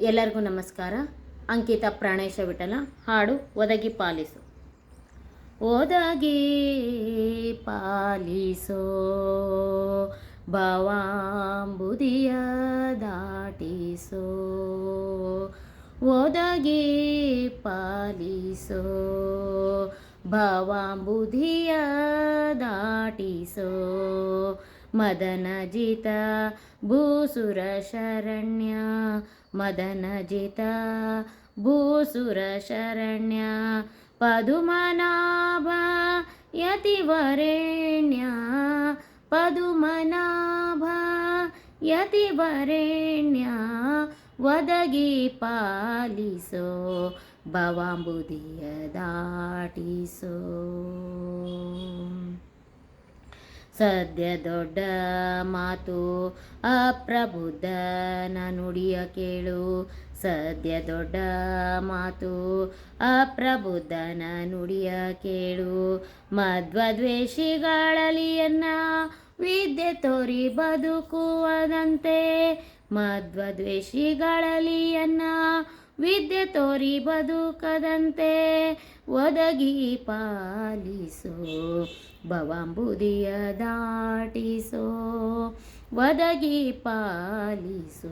ಎಲ್ಲರಿಗೂ ನಮಸ್ಕಾರ. ಅಂಕಿತ ಪ್ರಾಣೇಶ ವಿಠಲ, ಹಾಡು ಒದಗಿ ಪಾಲಿಸು. ಒದಗಿ ಪಾಲಿಸೋ. ಭವಾಂಬುದಿಯ ದಾಟಿಸೋ. ಒದಗಿ ಪಾಲಿಸೋ. ಭವಾಂಬುದಿಯ ದಾಟಿಸೋ. ಮದನಜಿತ ಭೂಸುರ ಶರಣ್ಯ. ಮದನಜಿತ ಭೂಸುರ ಶರಣ್ಯ. ಪದುಮನಾಭ ಯತಿವರೆಣ್ಯ. ಪದುಮನಾಭ ಯತಿವರೇಣ್ಯ. ಒದಗಿ ಪಾಲಿಸೋ ಭವಾಂಬುದಿಯ ದಾಟಿಸೋ. ಸದ್ಯ ದೊಡ್ಡ ಮಾತು. ಅಪ್ರಬುದ್ಧನ ನುಡಿಯ ಕೇಳು. ಸದ್ಯ ದೊಡ್ಡ ಮಾತು. ಅಪ್ರಬುದ್ಧನ ನುಡಿಯ ಕೇಳು. ಮಧ್ವದ್ವೇಷಿಗಳಲಿಯನ್ನ ವಿದ್ಯೆ ತೋರಿ ಬದುಕುವದಂತೆ ಮಧ್ವದ್ವೇಷಿಗಳಲಿಯನ್ನ ವಿದ್ಯೆ ತೋರಿ ಬದುಕದಂತೆ. ಒದಗಿ ಪಾಲಿಸೋ ಭವಾಂಬುದಿಯ ದಾಟಿಸೋ. ಒದಗಿ ಪಾಲಿಸೋ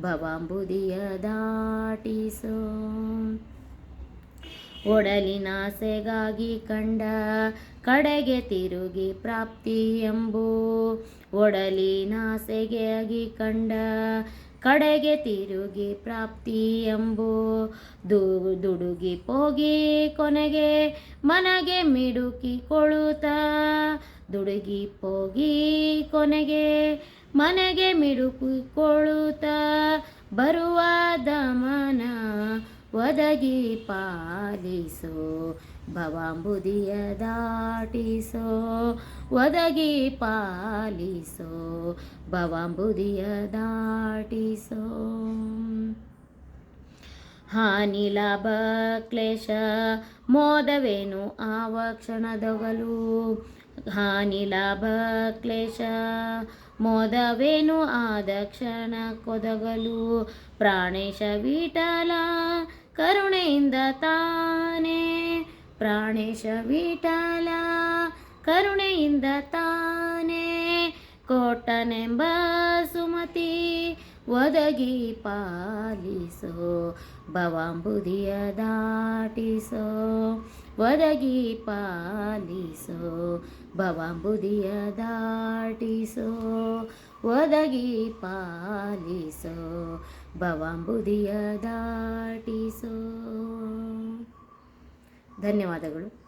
ಭವಾಂಬುದಿಯ ದಾಟಿಸೋ. ಒಡಲಿನಾಸೆಗಾಗಿ ಕಂಡ ಕಡೆಗೆ ತಿರುಗಿ ಪ್ರಾಪ್ತಿ ಎಂಬು ಒಡಲಿನಾಸೆಗಾಗಿ ಕಂಡ ಕಡೆಗೆ ತಿರುಗಿ ಪ್ರಾಪ್ತಿ ಎಂಬು. ದು, ದುಡುಗಿ ಹೋಗಿ ಕೊನೆಗೆ ಮನಗೆ ಮಿಡುಕಿ ಕೊಳುತ್ತ. ದುಡುಗಿ ಹೋಗಿ ಕೊನೆಗೆ ಮನೆಗೆ ಮಿಡುಕಿ ಕೊಳುತ್ತ. ಬರುವ ದಮನ ಒದಗಿ ಪಾಲಿಸೋ, ಭವಾಂಬುದಿಯ ದಾಟಿಸೋ, ಒದಗಿ ಪಾಲಿಸೋ, ಭವಾಂಬುದಿಯ ದಾಟಿಸೋ. ಹಾನಿ, ಲಾಭ, ಕ್ಲೇಶ, ಮೋದವೇನು ಆವ ಕ್ಷಣದೊಗಲು? ಹಾನಿ, ಲಾಭ, ಕ್ಲೇಶ, ಮೋದವೇನು ಆದ ಕ್ಷಣ ಕೊದಗಲು? ಪ್ರಾಣೇಶ ವಿಠಲ ಕರುಣೆಯಿಂದ ತಾನೇ ಪ್ರಾಣೇಶ ವಿಠಲ. ಕರುಣೆಯಿಂದ ತಾನೇ ಕೋಟನೆಂಬ ಸುಮತಿ ಒದಗಿ ಪಾಲಿಸೋ ಭವಾಂಬುದಿಯ ದಾಟಿಸೋ. ಒದಗಿ ಪಾಲಿಸೋ ಭವಾಂಬುದಿಯ ದಾಟಿಸೋ. ಒದಗಿ ಪಾಲಿಸೋ ಭವಾಂಬುದಿಯ ದಾಟಿಸೋ. ಧನ್ಯವಾದಗಳು.